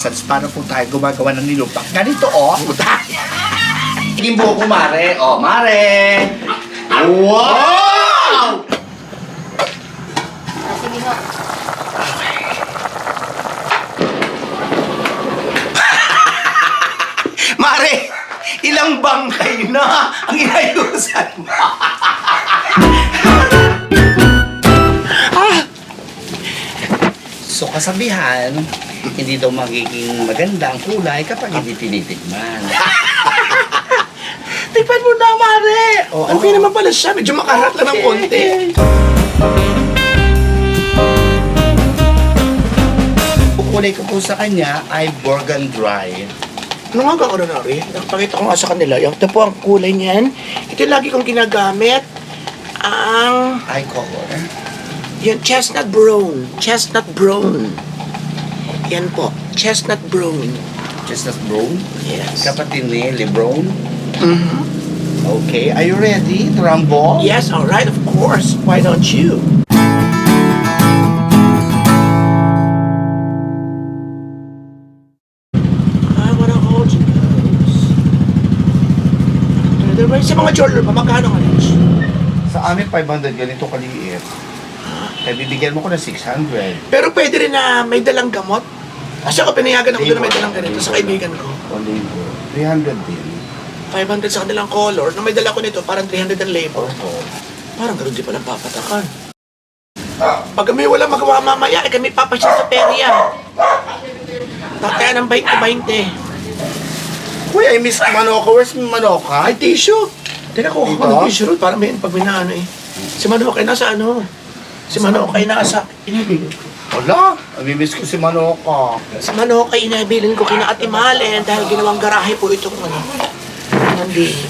Sats, paano po tayo gumagawa ng nilupak? Ganito, oh. Higing buhok ko, Mare. Oh, Mare. Wow! Sige ho. Mare, ilang bangkay na ang inayusan mo? Ah! So kasabihan, hindi daw magiging maganda ang kulay kapag hindi tinitigman. Tikman mo na, Mare! O, ano? Okay naman pala siya. Medyo makarat lang ng konti. Ang kulay ko po sa kanya ay Borgan Dry. Ano nga ba, Coronary? Nakapakita ko nga sa kanila. Yung ito po ang kulay niyan. Ito yung lagi kong ginagamit. Ang... Eye color. Yung chestnut brown. Chestnut brown. Yan po. Chestnut brown. Chestnut brown. Yes. Kapatid ni Lebron. Mhm. Okay, are you ready to rumble? Yes, all right, of course. Why don't you? I wanna hold you close. Sa mga jeweler pa, magkano Lynch? Sa amin, 500 ganito kaliit. Kaya bibigyan mo ko ng 600. Pero pwede rin na may dalang gamot. Kasi ako pinayagan ako doon na may dalang ganito sa kaibigan ko. O labor. 300 din. 500 sa kanilang color. Nung may dala ko nito, parang 300 ang labor. Parang ganun di palang papatakan. Pag kami wala magawa mamaya, eh kami papasyal sa perya. Tataya ng 20-20. Kuya, I miss Manoka. Where's Manoka? Ay, tissue. Teka, kuha ko Dito? ng tissue roll para may pag may naano eh. Si Manok ay nasa ano? Si Manok ay nasa inabilin. Wala. I-miss ko si Manoka. Si Manok ay inabilin ko kina Ate Malen dahil ginawang garahe po itong ano. Nandito.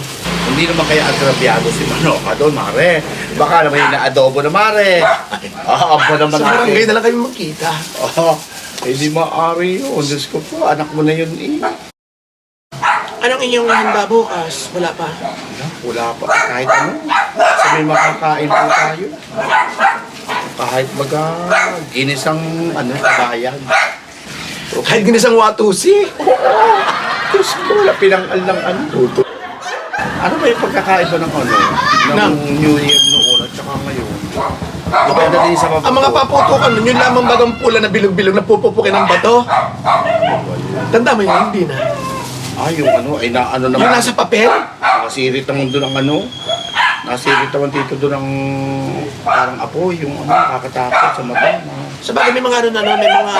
Hindi naman kaya agrabyado si Manoka doon, Mare. Baka naman yung na-adobo na, Mare. Ah, aba naman Sa barangay natin. na lang kami magkita. Oh, hindi maaari yun. Diyos ko po, anak mo na yun eh. Anong inyong handa bukas? Wala pa. Wala pa. Kahit ano. Sa may makakain po tayo. Kahit baga, ginisang ano, kabayan. Kahit ginisang watusi. Diyos ko, wala pinangal ng ano. Tuto. Ano ba yung pagkakain ba ng ano? Ng Ng- New Year noon at saka ngayon? Depende din sa maputo. Ang mga paputukan nun, yun lamang bagang pula na bilog-bilog na pupupukin ng bato. Tanda mo yun, hindi na. Ah, yung ano, ay na ano naman. Yung nasa papel, Nakasirit naman doon ang ano. Nakasirit naman dito doon ang parang apoy, yung ano, nakakatakot sa mata. sa bagay may mga ano na, no, may mga,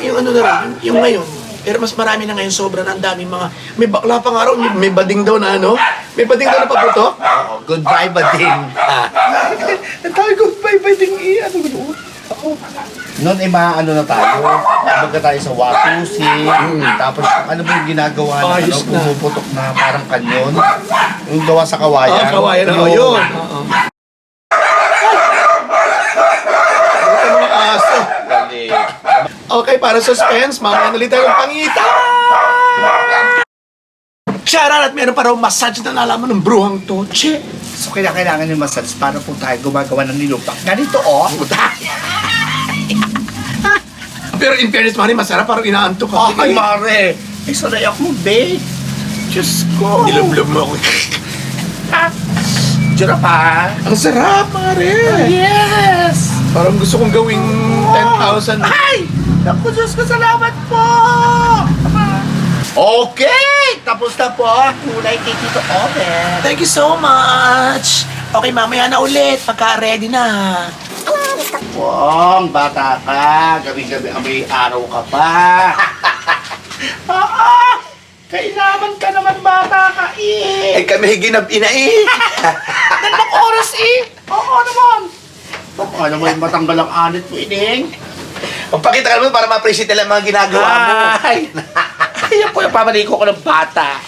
yung ano na rin, yung, yung ngayon. Pero mas marami na ngayon, sobra na ang daming mga, may bakla pa nga raw, may, may bading daw na ano, may bading daw na paputo. Oo, goodbye ba din? Ang tayo goodbye ba din eh? Ano gano'n? Ako. Noon ay maano na tayo. Baga tayo sa Watusi. Tapos ano ba yung ginagawa na ano, Ayos na. pumuputok na parang kanyon. Yung gawa sa kawayan. Oo, kawayan na, oh, yun. Oo. Ito mga aso. Galing. Okay, para suspense, mamaya nalit tayo ng pangita. Charan at meron pa raw massage na nalaman ng bruhang to. Che. So kaya kailangan yung massage. Paano po tayo gumagawa ng nilupak? Ganito oh. Pero in fairness, Mari, masarap. Parang inaantok ka. Ay, mare. Ay, sanay ako mag-bake. Diyos ko. Nilumlum mo ako. Diyara pa. Ang sarap, Mare. Yes! Parang gusto kong gawing 10,000. Ay! Naku, Diyos ko, salamat po! Okay! Tapos na po ang kulay kay Tito Oben. Thank you so much. Okay, mamaya na ulit. Pagka-ready na. Pong, bata ka. Gabi-gabi may araw ka pa. Oo! Kailangan ka naman bata ka eh. Eh, kami ginab ina eh. Dalawang oras eh. Oo naman. Baka naman matanggal ang anit mo, Ining. Magpakita ka naman para ma-appreciate nila ang mga ginagawa mo. Ay! Ayan po yung pamaliko ko ng bata.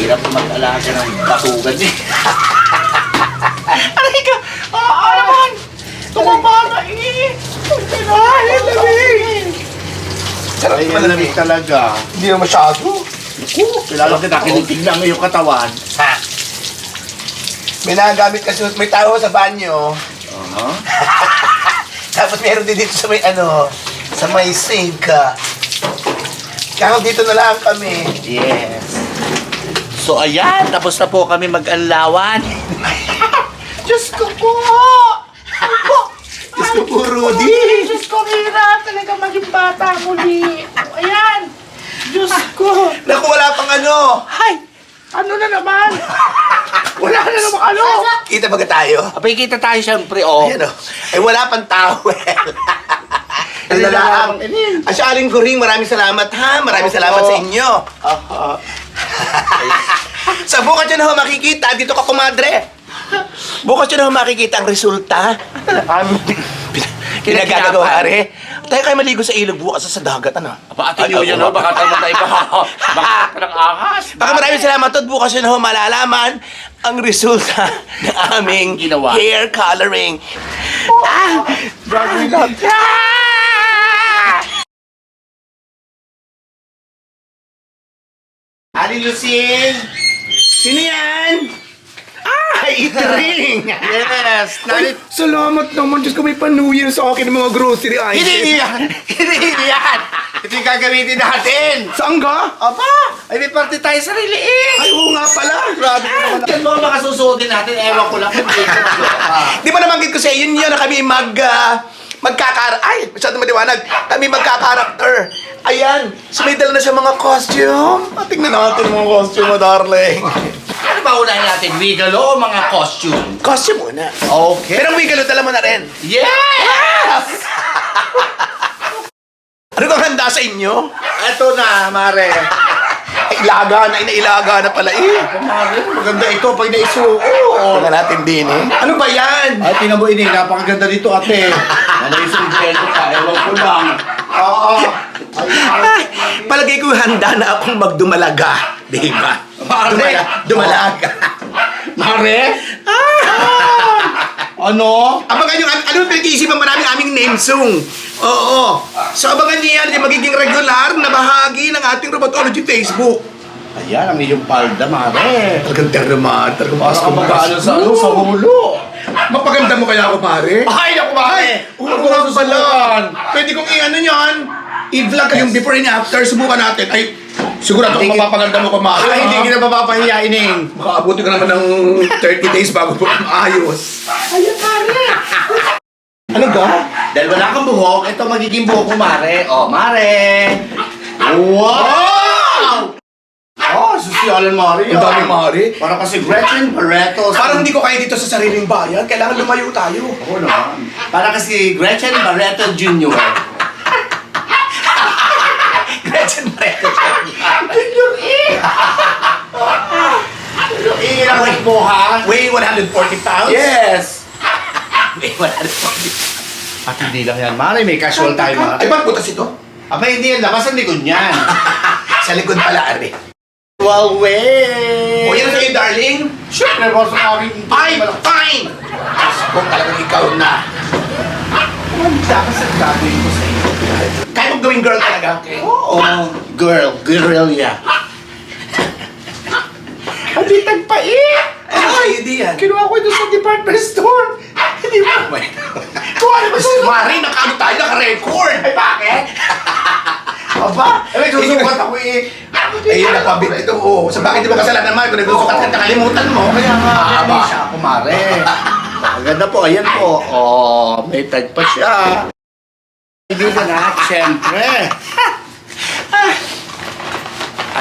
Hirap mag-alaga ng batugan eh. Aray ka! Oo naman! Tumaba na eh! Ay, lamig! Ay, lamig talaga. Hindi na masyado. Kilala ka na, kinitig lang yung katawan. Ha? May nagagamit kasi may tao sa banyo. Uh-huh. Tapos meron din dito sa may ano, sa may sink. Kaya dito na lang kami. Yes. So ayan, tapos na po kami mag-anlawan. Diyos ko po! Diyos ko po, Rudy. Diyos ko, Mira, talaga maging bata muli. Ayan! Diyos ko! Naku, wala pang ano. Ay! Ano na naman? Wala na naman ano? Kita ba tayo? Abay, kita tayo siyempre, oh. Ayan o. Ay, wala pang towel. Ang Ay, lalaang. inin. At siya, Aling Kuring, maraming salamat ha. Maraming salamat sa inyo. Aha. Sa bukas nyo na ho makikita, dito ka kumadre. Bukas nyo na ho makikita ang resulta. Ang kinagagawa, are. Tayo kayo maligo sa ilog bukas sa dagat, ano? Aba, atin yun yan. Baka tayo tayo pa. Baka ng ahas. Baka maraming salamat at bukas nyo na ho malalaman ang resulta ng aming Ginawa. hair coloring. Ah! Gagawin natin. Ali Lucille! Sino yan? Ay, ring! Yes! Ay, salamat naman. Diyos ko, may pa-New Year sa akin ng mga grocery items. Hindi yan! Hindi yan! Ito yung gagamitin natin! Saan ka? Aba! Ay, may party tayo sa riliin! Ay, oo nga pala. Grabe ko naman. Yan mga makasusuotin natin, ewan ko lang kung dito Di ba nabanggit ko sa iyo, yun yun na kami mag... ah, magkakar... Ay, masyado maliwanag. Kami magkakarakter. Ayan. So may dala na siya mga costume. Ah, Tingnan natin mga costume mo, darling. Ano ba unahin natin? Wigalo o mga costume? Costume muna. Okay. Pero wigalo, dala mo na rin. Yes! Ano kang handa sa inyo? Ito na, Mare. Ay, ilaga na, inailaga na pala eh. Mare, maganda ito pag naisuo. Tingnan natin din eh. Ano ba yan? Ay, tingnan mo ini, napakaganda dito, ate. Ano yung sumbrero ka? Ewan ko lang. Oo. Ay, palagay ko handa na akong magdumalaga. Di ba? Mare! Dumala, dumalaga. Mare? Ano? Abangan yung, ano yung pinag-iisipan maraming aming name song. Oo. So abangan niyo yan, yung magiging regular na bahagi ng ating Robotology Facebook. Ayan, ang iyong palda, Mare. Talagang terraman, talagang mas ka mag-ano sa, ano, sa hulo. Mapaganda mo kaya ako, pare? Ay, naku, Mare! Oo nga pala. Pwede kong i-ano yan. I-vlog yung before and after. Subukan natin. Ay, sigurado kung Hindi- mapapaganda mo ko, Mare. Ay, hindi kita mapapahiya, Ining. Makaabuti ka naman ng 30 days bago po maayos. Ayan, Mare. Ano ga? Dahil wala kang buhok, ito magiging buhok mo, Mare. Oh, Mare! Wow! Oh, susyalan, Mare. Ang dami, Mare. Para kasi Gretchen Barreto. Parang hindi ko kaya dito sa sariling bayan. Kailangan lumayo tayo. Oo naman. Para kasi Gretchen Barreto Jr. Gretchen Barreto. Junior E! Ang mo, ha? Weigh 140 pounds? Yes! Weigh 140 At hindi lang yan, Mare. May casual tayo, Ay, Mare. ba't butas ito? Aba, hindi yan. Labas ang likod niyan. Sa likod pala, Arbe. Well, wait! O, yan sa'yo, darling. Siyempre, boss, ang aking Fine, fine! Kung talagang ikaw na. Dapat sa gagawin ko sa iyo. Kaya mong gawing girl talaga. Oo. Girl, girl, yeah. Hindi tagpait! Ano sa'yo, di yan? Kinuha ko ito sa department store. Hindi ba? Kuha naman sa... Mari, nakaano tayo, naka-record. Ay, bakit? Aba, eh, may susukat ako eh. Ay, napabit ito. Oh. Sa bakit di mo kasalanan, Mari? Kung nagsusukat ka, nakalimutan mo. Kaya nga, Ah, hindi ba? siya ako, Mare. Maganda po, ayan po. Oh, may tag pa siya. Kaibigan na, siyempre.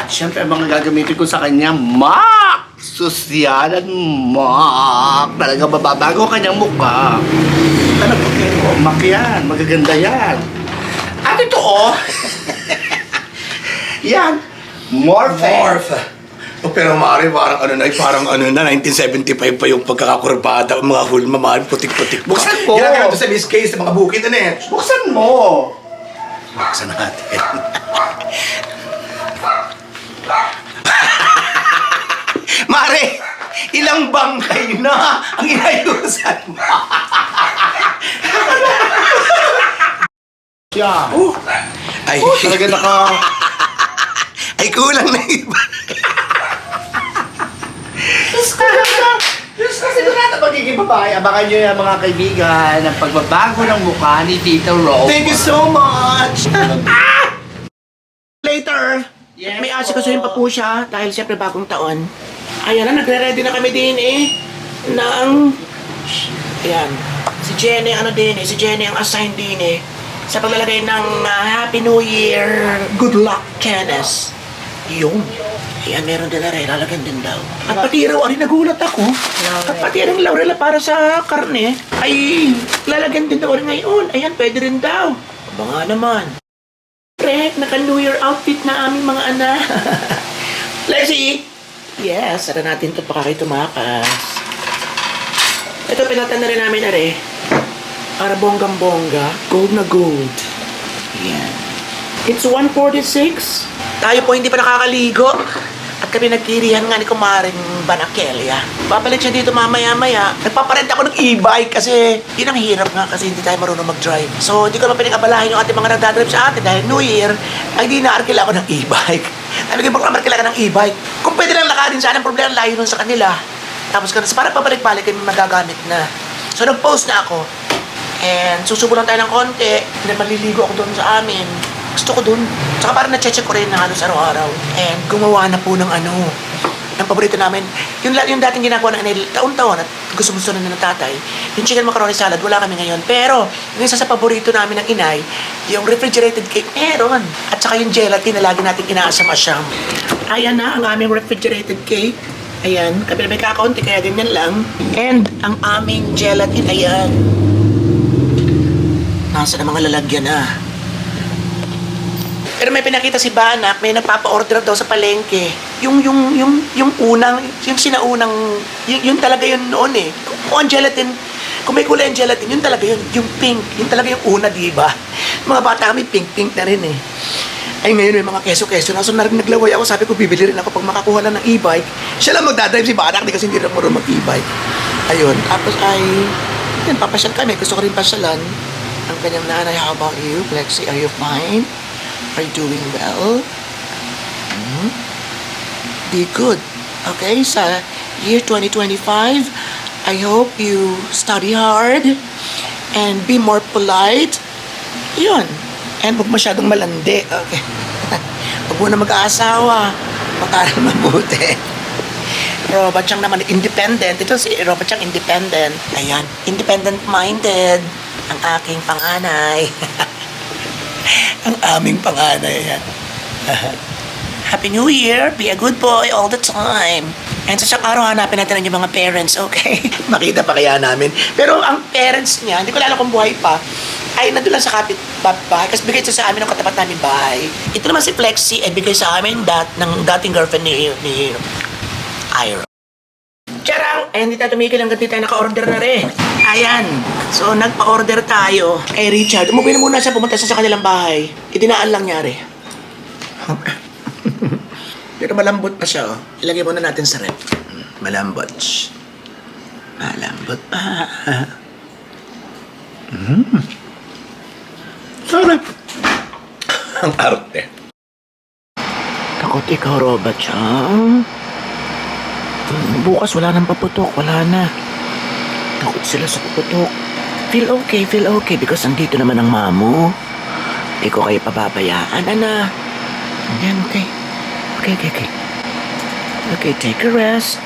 At siyempre, ang mga gagamitin ko sa kanya, Mac! Susyalan, Mac! Talaga bababago ang kanyang mukha. Talaga kayo, Mac yan. Magaganda yan. At ito, oh. yan. Morphe. Morph. Oh, pero Mari, parang ano na, parang ano na, 1975 pa yung pagkakakurbada, mga hulma, mahal, putik-putik. Buksan mo. Yan ang sa Miss Case, sa mga bukid na eh. Buksan mo. Buksan natin. Mare, ilang bangkay na ang inayusan mo. Siya. Oh, ay, Talaga naka... ay kulang na iba. Diyos ko, Diyos sigurado magiging babae. Abangan nyo yan mga kaibigan ang pagbabago ng mukha ni Tito Ro. Thank you so much! ah! Later! Yes, May asikasuhin pa po siya dahil siyempre bagong taon. Ayan na, nagre-ready na kami din eh. Ng... Ayan. Si Jenny, ano din eh. Si Jenny ang assigned din eh. Sa paglalagay ng ah, Happy New Year, Good Luck, Kenneth. Yun. Ayan, meron din na rin. Lalagyan din daw. At pati raw, ari nagulat ako. At pati rin laurel para sa karne, ay lalagyan din daw rin ngayon. Ayan, pwede rin daw. Aba nga naman. Pre, naka-New Year outfit na aming mga anak. Lexi! Yes, sara natin ito baka kayo tumakas. Ito, pinatan na rin namin, are. Para bonggang-bongga. Gold na gold. Yan. It's 146. Tayo po hindi pa nakakaligo. At kami nagkirihan nga ni Kumaring Banakelia. Papalit siya dito mamaya-maya. Nagpaparent ako ng e-bike kasi yun ang hirap nga kasi hindi tayo marunong mag-drive. So hindi ko naman pinag-abalahin yung ating mga nagdadrive sa atin dahil New Year ay di naarkila ako ng e-bike. Sabi ko, baka markila ka ng e-bike. Kung pwede lang lakarin sana, ang problema layo nun sa kanila. Tapos ganun, para pabalik-balik kami magagamit na. So nag-post na ako. And susubo lang tayo ng konti. Then maliligo ako doon sa amin. Gusto ko doon. Tsaka parang na-check ko rin na halos araw-araw. And gumawa na po ng ano, ng paborito namin. Yung, yung dating ginagawa na Anel, taon-taon at gusto-gusto na ng tatay, yung chicken macaroni salad, wala kami ngayon. Pero, yung isa sa paborito namin ng inay, yung refrigerated cake, meron. At saka yung gelatin na lagi natin inaasam-asam. Ayan na ang aming refrigerated cake. Ayan, kami na may kakaunti, kaya ganyan lang. And ang aming gelatin, ayan. Nasa na mga lalagyan na. Pero may pinakita si Banak, may nagpapa-order daw sa palengke. Yung, yung, yung, yung unang, yung sinaunang, yun, yun talaga yun noon eh. Kung ang gelatin, kung may kulay ang gelatin, yun talaga yun, yung pink, yun talaga yung una, di ba? Mga bata kami, pink-pink na rin eh. Ay ngayon may mga keso-keso na. So na naglaway ako, sabi ko bibili rin ako pag makakuha lang ng e-bike. Siya lang magdadrive si Banak, di kasi hindi rin marunong mag-e-bike. Ayun, tapos ay, yun, papasyal kami. Gusto ko rin pasyalan ang kanyang nanay. How about you, Lexi? Are you fine? Are you doing well? Be good. Okay, sa year 2025, I hope you study hard and be more polite. Yun. And huwag masyadong malandi. Okay. huwag mo na mag-aasawa. Makaral mabuti. Robot Chang naman, independent. Ito si Robot Chang, independent. Ayan, independent-minded. Ang aking panganay. ang aming panganay. Yan. Happy New Year! Be a good boy all the time. And sa siyang araw, hanapin natin yung mga parents, okay? Makita pa kaya namin. Pero ang parents niya, hindi ko lalo kung buhay pa, ay nandun lang sa kapit bahay. Kasi bigay siya sa amin ng katapat namin bahay. Ito naman si Flexi, ay bigay sa amin dat, ng dating girlfriend ni, ni Ira. Charang! Ay, hindi tayo tumigil hanggang di tayo naka-order na rin. Ayan. So, nagpa-order tayo kay Richard. Umuwi na muna siya, pumunta siya sa kanilang bahay. Idinaan lang niya. Pero malambot pa siya, oh. Ilagay muna natin sa rep. Malambot. Shh. Malambot pa. Mm. Sarap. Ang arte. Takot ikaw, Robot Chang. Bukas wala nang paputok, wala na. Takot sila sa paputok. Feel okay, feel okay because andito naman ang mamo. Hindi ko kayo pababayaan, ana. Yan, okay. Okay, okay, okay. Okay, take a rest.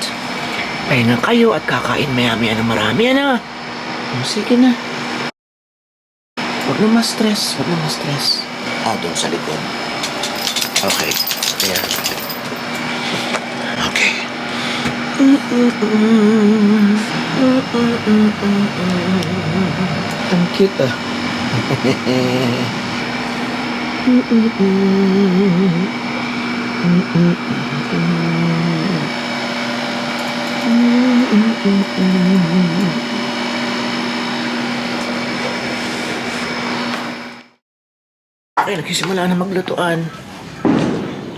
Pahinga kayo at kakain maya-maya ng marami, ano? Oh, sige na. Huwag na ma-stress, huwag na ma-stress. Ah, doon sa likod. Okay. There. Okay. Ang cute ah. Ay, nagsisimula na maglutuan.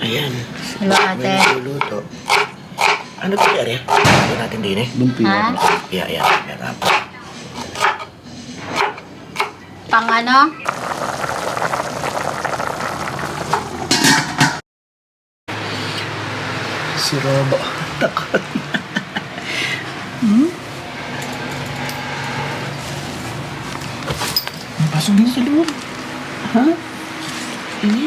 Ayan. Hello, ate. May nagluluto. Ano to, Ere? Ano natin din eh? Ha? Yeah, yeah. Meron. Pang ano? si Robo. Takot na. hmm? Pasok din sa loob. Ha? Huh? Ano?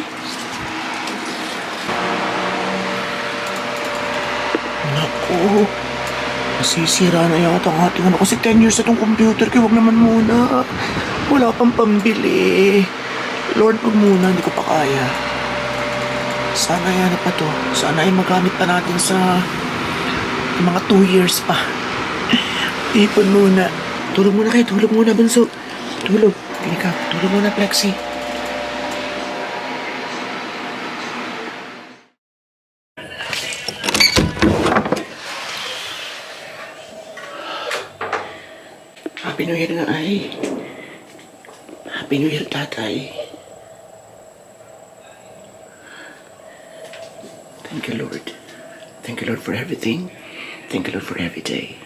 Naku. Masisira na yata ang ating ano. Kasi 10 years na itong computer kaya huwag naman muna. Wala pang pambili. Lord, huwag muna. Hindi ko pa kaya. Sana yan pa to. Sana ay magamit pa natin sa mga 2 years pa. Ipon muna. Tulog muna kayo. Tulog muna, Bunso. Tulog. Ka. Tulog muna, Plexi. Happy New Year nga ay. Happy New Year, tatay. Thank you, Lord. Thank you, Lord, for everything. Thank you, Lord, for every day.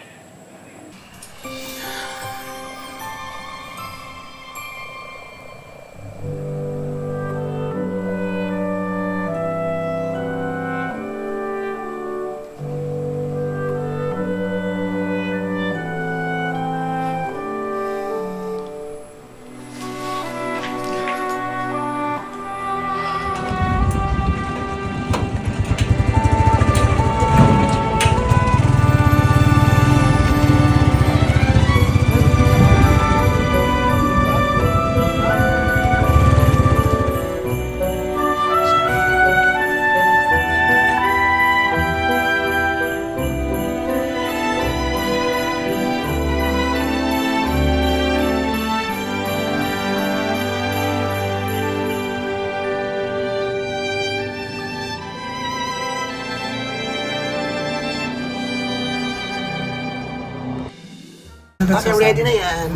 Okay, ready na yan.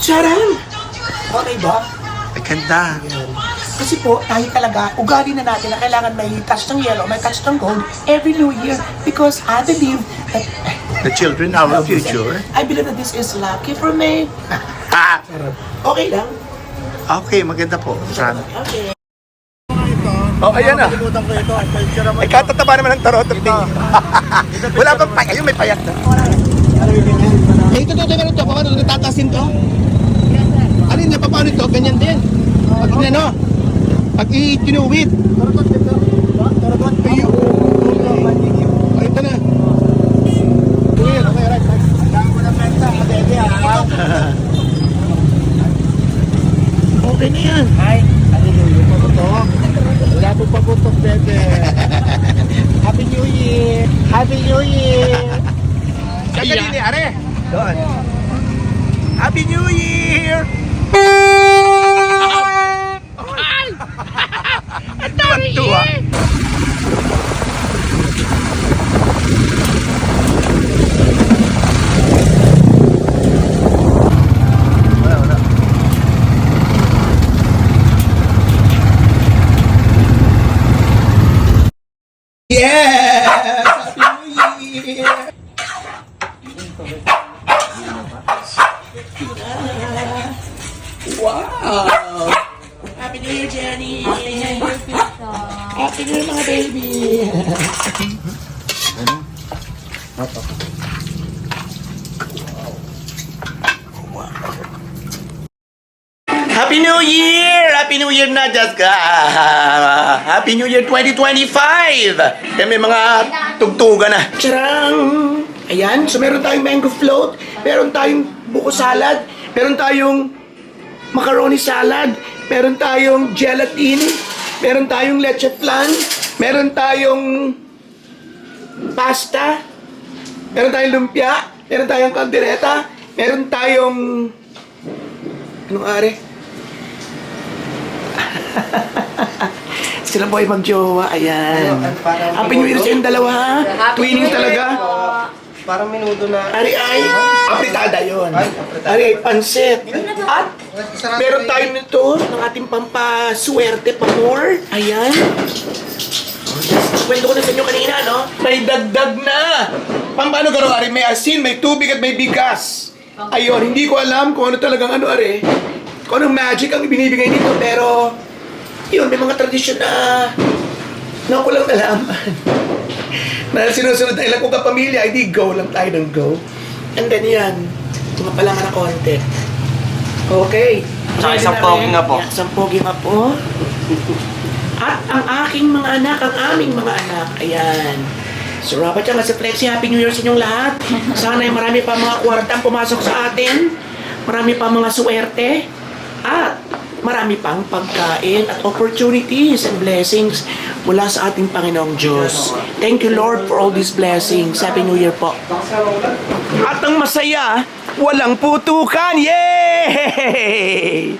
Charan! Okay ba? Ay, ganda. Kasi po, tayo talaga, ugali na natin na kailangan may touch ng yellow, may touch ng gold every new year because I believe that, The children, our future. I believe that this is lucky for me. Ah, Okay lang? okay, maganda po. Sana. Okay. Oh, ayan na. Kalimutan ko ito. Ang. Ay, katataba naman ng tarotot din. Wala pang pay. Ayun, may payat na. Eh, ito, ito, ito, ito. Paano natatasin to? Ano yun, paano ito? Ganyan din. Pag inano, pag i-tinuwid. Ay, Ay, ito na. Okay na yan. Wala po paputok, bebe. Happy New Year! Happy New Year! Sandali ni Are. Doon. Happy New Year! Tuwa-tuwa. Yes! 25! Yan may mga tugtugan na. Charang! Ayan, so meron tayong mango float, meron tayong buko salad, meron tayong macaroni salad, meron tayong gelatin, meron tayong leche flan, meron tayong pasta, meron tayong lumpia, meron tayong caldereta, meron tayong... Anong are? Sila po ay magjowa, ayan. Happy New Year sa inyong dalawa, ha? Twinning talaga. Parang minuto na. Ari ay apritada yon. Ari ay pansit. At meron tayo nito ng ating pampaswerte pa more. Ayan. Kwento ko na sa inyo kanina, no? May dagdag na. Pampano garo, Are? May asin, may tubig at may bigas. Ayun, hindi ko alam kung ano talagang ano, Ari. Kung anong magic ang binibigay nito, pero yun, may mga tradisyon na na ko lang nalaman. na sinusunod tayo lang kung kapamilya, hindi go lang tayo ng go. And then yan, mga palangan na konti. Okay. Tsaka isang na pogi nga po. Isang pogi nga po. At ang aking mga anak, ang aming mga anak, ayan. So, Robert, yan, si Flexi, Happy New Year sa inyong lahat. Sana ay marami pa mga kwartang pumasok sa atin. Marami pa mga suwerte. At marami pang pagkain at opportunities and blessings mula sa ating Panginoong Diyos. Thank you, Lord, for all these blessings. Happy New Year po. At ang masaya, walang putukan. Yay!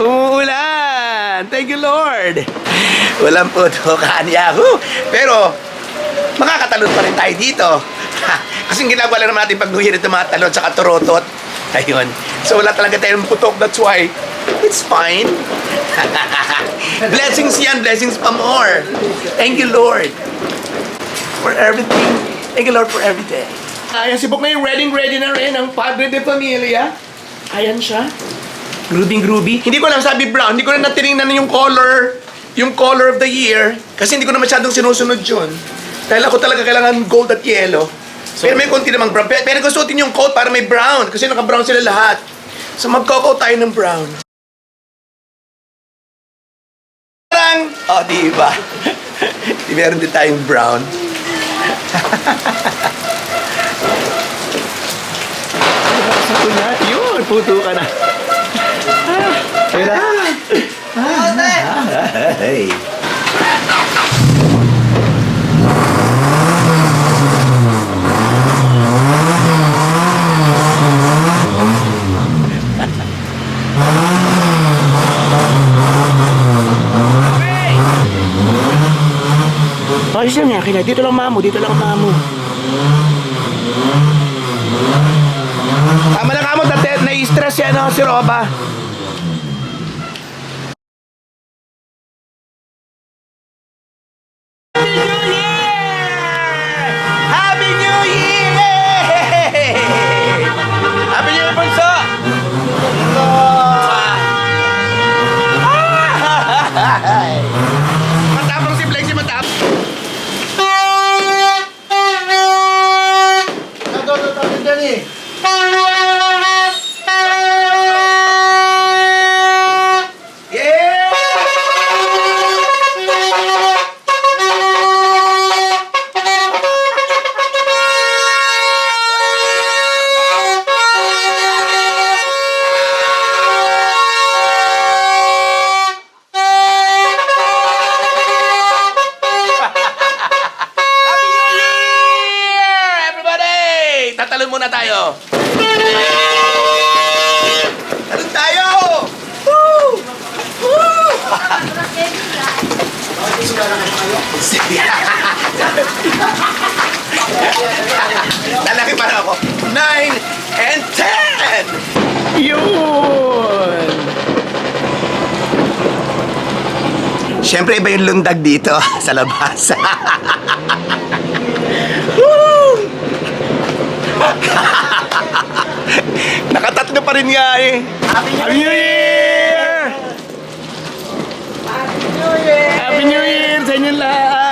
Uulan! Thank you, Lord! Walang putukan, yahoo! Pero, makakatalon pa rin tayo dito. Kasi ginagawa lang naman natin pag nuhirit ng mga talon sa katurotot. Ayun. So wala talaga tayong putok. That's why it's fine. blessings yan. Blessings pa more. Thank you, Lord. For everything. Thank you, Lord, for everything. Ayan, si Bok na yung ready ready na rin ang Padre de Familia. Ayan siya. Groovy groovy. Hindi ko lang sabi brown. Hindi ko na natinignan yung color. Yung color of the year. Kasi hindi ko na masyadong sinusunod yun. Dahil ako talaga kailangan gold at yellow. pero may konti namang brown. Pero, gusto yung coat para may brown. Kasi naka-brown sila lahat. So magko-coat tayo ng brown. Parang, oh, di ba? meron din tayong brown. Sa kuya, yun, puto ka na. Hey. Ayos yan nga, kina. Dito lang mamu, dito lang mamu. Tama na kamo, na-stress yan oh, si Roba. Siyempre, iba yung lundag dito sa labas. Nakatatlo pa rin nga eh. Happy New Year! Happy New Year sa inyo lahat!